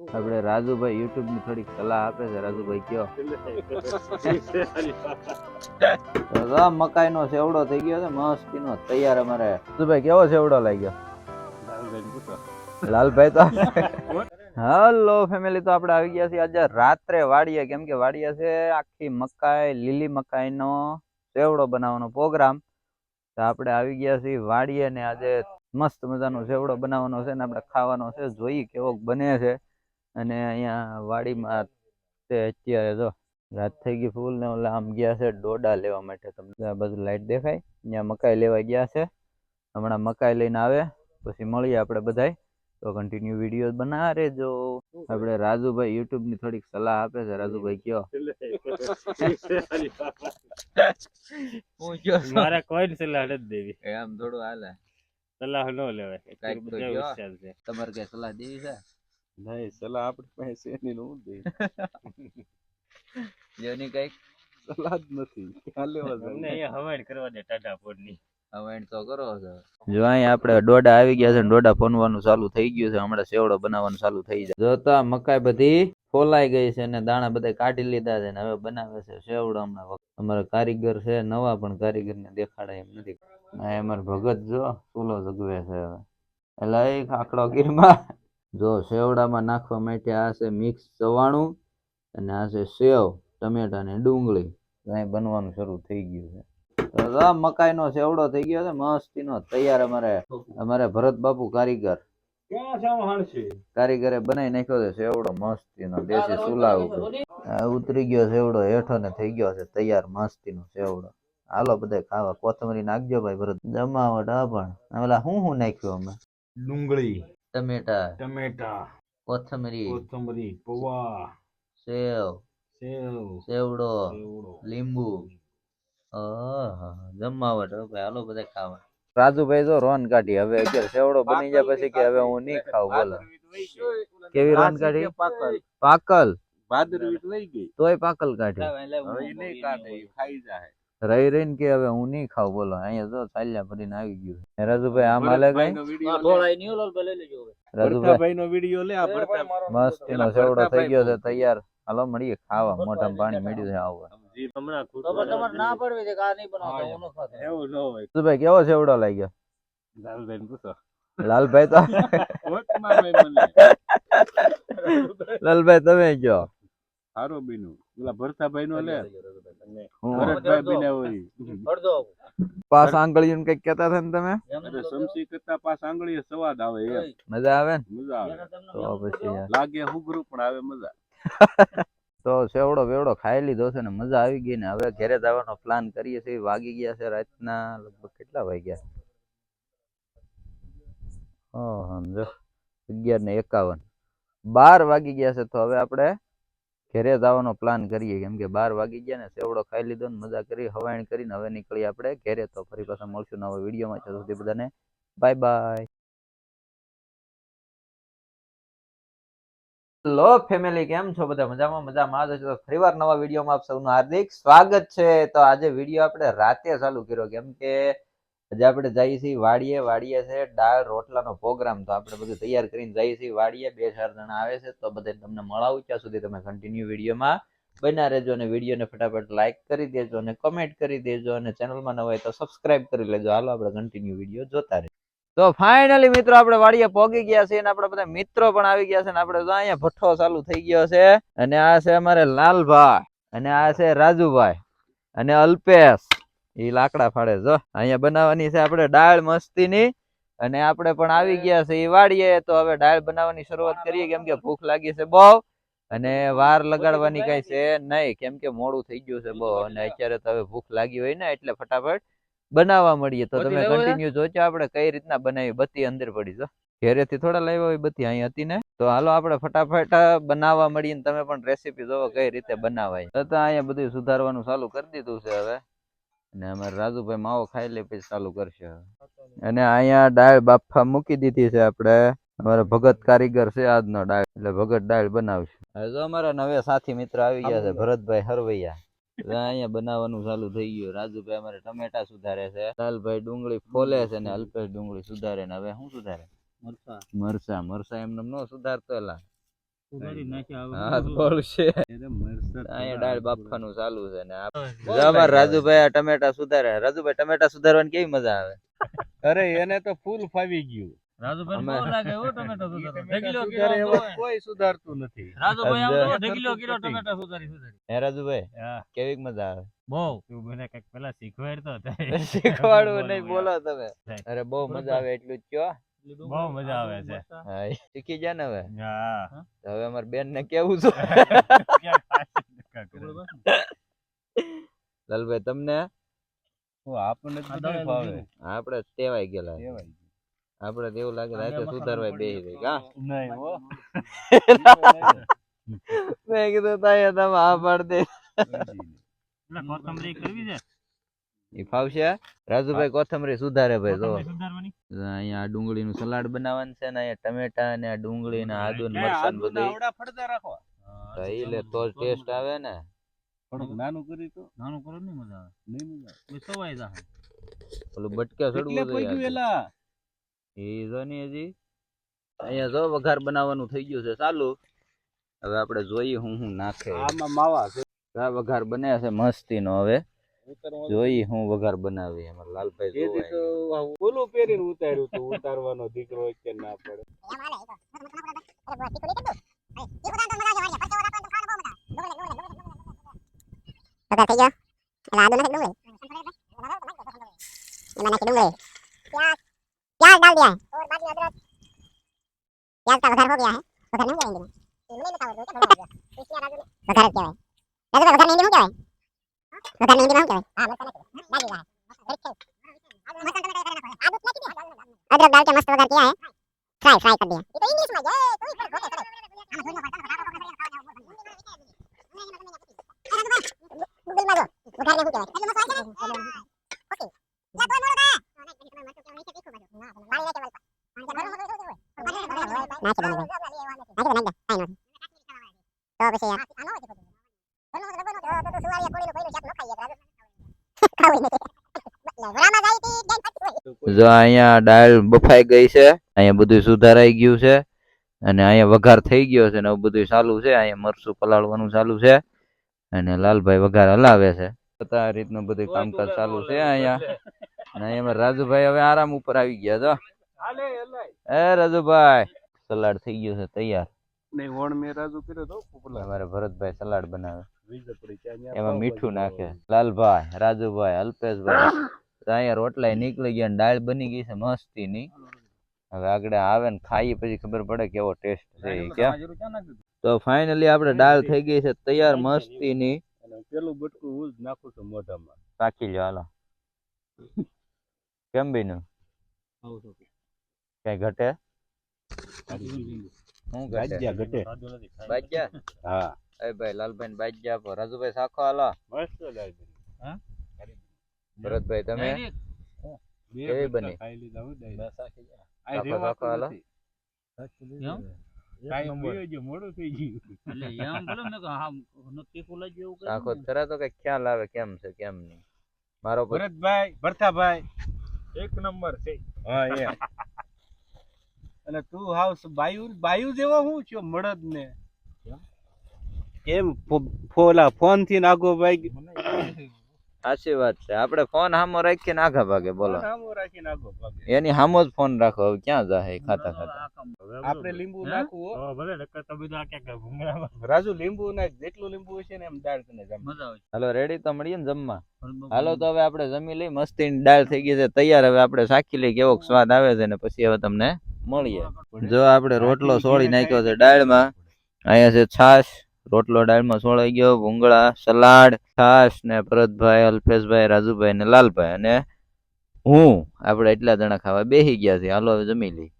આપણે રાજુભાઈ યુટ્યુબની થોડીક સલાહ આપે છે. રાજુભાઈ કયો? મકાઈ નો સેવડો થઈ ગયો છે. મસ્તી નો તૈયાર અમારે. રાજુભાઈ, કેવો સેવડો લાગ્યો? લાલભાઈ તો હલો ફેમિલી તો આપણે આવી ગયા છીએ. આજે રાત્રે વાડીએ. કેમ કે વાડીએ છે આખી મકાઈ, લીલી મકાઈ નો સેવડો બનાવવાનો પ્રોગ્રામ. તો આપણે આવી ગયા છીએ વાડીએ ને આજે મસ્ત મજાનો સેવડો બનાવવાનો છે ને આપણે ખાવાનો છે. જોઈ કેવો બને છે. અને અહીંયા વાડીમાં તે અત્યારે જો રાત થઈ ગઈ ફૂલ ને ઓલા આમ ગયા છે ડોડા લેવા માટે. તમને આ બધું લાઈટ દેખાય? અહીંયા મકાઈ લેવા ગયા છે. હમણાં મકાઈ લઈને આવે પછી મળીએ આપણે બધાય. તો કન્ટિન્યુ વીડિયો બનાવે જો. આપણે રાજુભાઈ યુટ્યુબની થોડીક સલાહ આપે છે. રાજુભાઈ કયો? હું કયો મારે કોઈ સલાહ નથી દેવી. એમ થોડું હાલે. સલાહ ન લેવાય. તમારે કઈ સલાહ દેવી છે? નહીં સલાહ આપણી પાસે છે નું દે. જેની કંઈક સલાહ જ નથી. ક્યાં લેવા જાય અહીંયા કરવા દે ટાટા તો કરો છો જો અહીં આપણે ડોડા આવી ગયા છે ને ડોડા ફોનવાનું ચાલુ થઈ ગયું છે હમણાં સેવડો બનાવવાનું ચાલુ થઈ જાય. જોતા મકાઈ બધી ફોલાઈ ગઈ છે અને દાણા બધા કાઢી લીધા છે ને હવે બનાવે છે સેવડો હમણાં. અમારા કારીગર છે નવા પણ કારીગર ને દેખાડાય એમ નથી. અમારે ભગત જો ચૂલો જગવે છે હવે. એટલે ખાખડો ગીરમાં જો સેવડામાં નાખવા માટે આ છે મિક્સ ચવાણું અને આ છે સેવ ટમેટા ને ડુંગળી. અહીં બનવાનું શરૂ થઈ ગયું છે. મકાઈ નો સેવડો થઈ ગયો છે મસ્તી નો તૈયાર અમારે અમારે ભરત બાપુ કારીગર. કારીગરે બનાવી નાખ્યો છે સેવડો મસ્તી નો દેશી સુલા ઉપર. ઉતરી ગયો સેવડો હેઠો ને થઈ ગયો છે તૈયાર મસ્તી નો સેવડો હાલો બધા ખાવા. કોથમરી નાખજો ભાઈ ભરત. જમાવટ હા પણ. ઓલા હું હું નાખ્યું અમે? ડુંગળી. ટમેટા ટમેટા કોથમરી કોથમરી પૌવા સેવ સેવ સેવડો સેવડો લીંબુ. જમાવટ ભાઈ. હાલો બધા ખાવા. રાજુભાઈ જો રોન કાઢી. હવે અત્યારે સેવડો બની જાય પછી કે હવે હું નહીં ખાવ બોલો. કેવી રોન કાઢી? પાકલ પાકલ ભાદરવી લઈ ગઈ. તોય પાકલ કાઢી. હવે નહીં કાઢે ખાઈ જાય રહી રહીને કે હવે હું નહીં ખાવ બોલો. અહીંયા જો ચાલ્યા ભરીને આવી ગયું હે રાજુભાઈ આમ હાલે કઈ? રાજુભાઈ. નો વીડિયો લે આ ભરતા મસ્ત એનો સેવડો થઈ ગયો છે તૈયાર. હાલો મળીએ. ખાવા મોટા પાણી મળ્યું છે આવવા. હમણાં ખુદ ના પડવી છે કે આ નહીં બનાવતા હું ન ખાતો. એવું ન હોય. રાજુભાઈ કેવો સેવડો લાગ્યો? લાલભાઈ લાલભાઈ તો તમે કયો? સારો બીનું. પેલા ભરતાભાઈ નો લે ભરતભાઈ બનાવ્યો ઈ. અડધો પાસ કંઈક કેતા હતા ને તમે? અરે સમસી કરતા પાસ આંગળી સવાદ આવે એમ. મજા આવે ને? મજા આવે. તો પછી લાગે હુગરું પણ આવે મજા. તો સેવડો વેવડો ખાઈ લીધો છે ને મજા આવી ગઈ ને હવે ઘરે જવાનો પ્લાન કરીએ છીએ. વાગી ગયા છે રાતના લગભગ કેટલા વાગ્યા? ઓહ સમજો અગિયાર ને એકાવન. બાર વાગી ગયા છે તો હવે આપણે ઘરે જવાનો પ્લાન કરીએ. કેમ કે બાર વાગી ગયા ને સેવડો ખાઈ લીધો ને મજા કરી, હવાણ કરીને હવે નીકળીએ આપણે ઘેરે. તો ફરી પાછા મળશું નવા વિડીયોમાં ત્યાં સુધી બધાને બાય બાય હેલો ફેમિલી કેમ છો બધા? મજામાં? મજામાં. જ તો ફરીવાર નવા વિડીયોમાં આપ સૌનું હાર્દિક સ્વાગત છે. તો આજે વીડિયો આપણે રાતે ચાલુ કર્યો. કેમ કે આજે આપણે જઈએ છીએ વાડીએ. વાડીએ છે દાળ, રોટલાનો પ્રોગ્રામ તો આપણે બધું તૈયાર કરીને જઈએ છીએ વાડીએ. બે ચાર જણા આવે છે તો બધે તમને મળાવું. ત્યાં સુધી તમે કન્ટિન્યુ વિડીયોમાં બના રહેજો અને વિડીયોને ફટાફટ લાઇક કરી દેજો અને કમેન્ટ કરી દેજો અને ચેનલમાં ન હોય તો સબસ્ક્રાઇબ કરી લેજો. હાલો, આપણે કન્ટિન્યુ વીડિયો જોતા રહે તો ફાઇનલી મિત્રો આપણે વાડીએ પોગી ગયા છીએ અને આપણા બધા મિત્રો પણ આવી ગયા છે અને આપણે અહીંયા ભઠ્ઠો ચાલુ થઈ ગયો છે અને આ છે અમારે લાલભાઈ અને આ છે રાજુભાઈ અને અલ્પેશ. એ લાકડા ફાડે જો. અહીંયા બનાવવાની છે આપણે દાળ મસ્તીની અને આપણે પણ આવી ગયા છે એ વાડીએ તો હવે દાળ બનાવવાની શરૂઆત કરીએ કેમ કે ભૂખ લાગી છે બહુ અને વાર લગાડવાની કઈ છે નહીં કેમ કે મોડું થઈ ગયું છે બહુ અને અત્યારે તો હવે ભૂખ લાગી હોય ને એટલે ફટાફટ બનાવવા મળીએ. તો તમે કન્ટિન્યુ જોજો આપણે કઈ રીતના બનાવી બત્તી અંદર પડી જો ઘેરેથી થોડા લાવ્યા હોય બધી અહીં હતી ને. તો હાલો આપણે ફટાફટ બનાવવા મળીએ તમે પણ રેસીપી જોવો કઈ રીતે બનાવાય. તો અહીંયા બધું સુધારવાનું ચાલુ કરી દીધું છે હવે. અને અમારે રાજુભાઈ માવો ખાઈ લે પછી ચાલુ કરશે અને અહીંયા ડાળ બાફા મૂકી દીધી છે આપણે. અમારે ભગત કારીગર છે આજનો ડાળ. એટલે ભગત દાળ બનાવશે. હવે જો અમારા નવે સાથી મિત્ર આવી ગયા છે ભરતભાઈ હરવૈયા. અહીંયા બનાવવાનું ચાલુ થઈ ગયું. રાજુભાઈ અમારે ટમેટા સુધારે છે લાલભાઈ ડુંગળી ફોલે છે ને અલ્પેશ ડુંગળી સુધારે ને હવે શું સુધારે? મરસા મરસા મરસા એમને નો સુધારતો એલા. રાજુભાઈ ટમેટા સુધારે. રાજુભાઈ ટમેટા સુધારવાની કેવી મજા આવે? અરે એને તો ફૂલ ફાવી ગયું. રાજુભાઈ અમે- બહુ લાગે હો ટમેટો સુધારવા. ઢગલો સુધારે કિલો એવા જોવે. કોઈ સુધારતું નથી. રાજુભાઈ આમ અંદર. જો ઢગલો કિલો કરતું ટમેટા સુધારી સુધારી. હે રાજુભાઈ હા. કેવી મજા આવે? બહુ. તું મને કંઈક પેલા શીખવાડતો શીખવાડવું નહીં બોલો તમે. અરે બહુ મજા આવે એટલું જ કયો. બહુ મજા આવે છે. હા શીખી જા ને હવે? હા. હવે અમાર બેન ને કેવું છું. લાલભાઈ તમને? આપણને. આપણે ટેવાઈ ગયેલા. આપણે એવું લાગે રાતે સુધારવાય બે કા નહીં હો. મેં કીધું તાય તમે આ પાડ દે. કોથમરી કરવી છે? એ ફાવશે? રાજુભાઈ કોથમરી સુધારે ભાઈ જો. અહીંયા ડુંગળી ડુંગળીનું સલાડ બનાવવાનું છે ને અહીંયા ટમેટા ને આ ડુંગળી ને આદુ ને મરચાં ને બધું આવડા ફળદા રાખો. તો એ લે તો ટેસ્ટ આવે ને. થોડુંક નાનું કરી તો. નાનું કરો ને મજા આવે. નહીં મજા આવે. એ સવાઈ ઓલું બટકે જોઈએ એલા. ઈ જો ને હજી. અહીંયા જો વઘાર બનાવવાનું થઈ ગયું છે. ચાલુ. હવે આપણે જોઈએ હું હું નાખે. આમાં માવા છે. વઘાર બને છે મસ્તી નો હવે. જોઈ હું વઘાર બનાવી અમાર લાલભાઈ જોવાય બોલું વધારે મહેંદી માં શું કહેવાય અદરક ડાલ કે મસ્ત વગર કિયા હે ફ્રાય ફ્રાય કર દિયા તો ઇંગ્લિશમાં જાય તો ફરક હોતે કરે ગૂગલમાં જો વઘાર ને શું કહેવાય ઓકે જા તો મોળો કા ના કે બને જો અહીંયા ડાળ બફાઈ ગઈ છે અહીંયા બધું સુધારાઈ ગયું છે અને અહીંયા વઘાર થઈ ગયો છે ને બધું ચાલુ છે અહીંયા મરસું પલાળવાનું ચાલુ છે અને લાલભાઈ વઘાર હલાવે છે. આ રીતનું બધું કામકાજ ચાલુ છે અહીંયા. અને અહીંયા રાજુભાઈ હવે આરામ ઉપર આવી ગયા જો એ રાજુભાઈ સલાડ થઈ ગયું છે તૈયાર. નહીં વણ મેં રાજુ કર્યો તો અમારે ભરતભાઈ સલાડ બનાવે. એમાં મીઠું નાખે. લાલભાઈ રાજુભાઈ અલ્પેશભાઈ. તો અહીંયા રોટલા નીકળી ગયા ને દાળ બની ગઈ છે મસ્તીની. હવે આગળ આવે ને ખાઈએ પછી ખબર પડે કેવો ટેસ્ટ છે ક્યાં. તો ફાઇનલી આપણે દાળ થઈ ગઈ છે તૈયાર મસ્તીની. અને પેલું બટકું હું જ નાખું છું મોઢામાં. પાકી લો હાલો. કેમ બીનું કઈ ઘટે? હું ઘટે. ગાજ્યા ઘટે. બાજ્યા? હા. એ ભાઈ લાલભાઈ બાજ્યા આપો. રાજુભાઈ સાખો હાલો. મસ્ત લાગે ભરતભાઈ તમે? કેવી બની? ખ્યાલ આવે કેમ છે કેમ નહીં. મારો ભરતભાઈ ભરતાભાઈ એક નંબર છે. હા એમ અને તું હાવ બાયુ બાયુ જેવો હું છું મળદ ને કેમ ફોલા ફોનથી નાગો ભાઈ સાચી વાત છે. આપણે ફોન હામો રાખીને આઘા ભાગે બોલો. ભાગે. એની હામો જ ફોન રાખો. હવે ક્યાં જાહે ખાતા ખાતા? આપણે લીંબુ નાખવું ભલે નકર તો આ ક્યાંક ભૂંગળામાં. રાજુ લીંબુ નાખ જેટલું લીંબુ હશે ને એમ દાળ તને જમે. મજા આવે. હાલો રેડી તો મળીએ ને જમવા. હાલો તો હવે આપણે જમી લઈ મસ્તીની દાળ થઈ ગઈ છે. તૈયાર હવે આપણે સાખી લઈ કેવો સ્વાદ આવે છે ને પછી હવે તમને મળીએ. જો આપણે રોટલો સોળી નાખ્યો છે દાળમાં. અહીંયા છે છાશ. રોટલો દાળમાં સોળાઈ ગયો, ભૂંગળા, સલાડ, છાશ ને ભરતભાઈ, અલ્પેશભાઈ, રાજુભાઈ ને લાલભાઈ. અને હું, આપણે એટલા જણા ખાવા બેસી ગયા છે હાલો, હવે જમી લઈ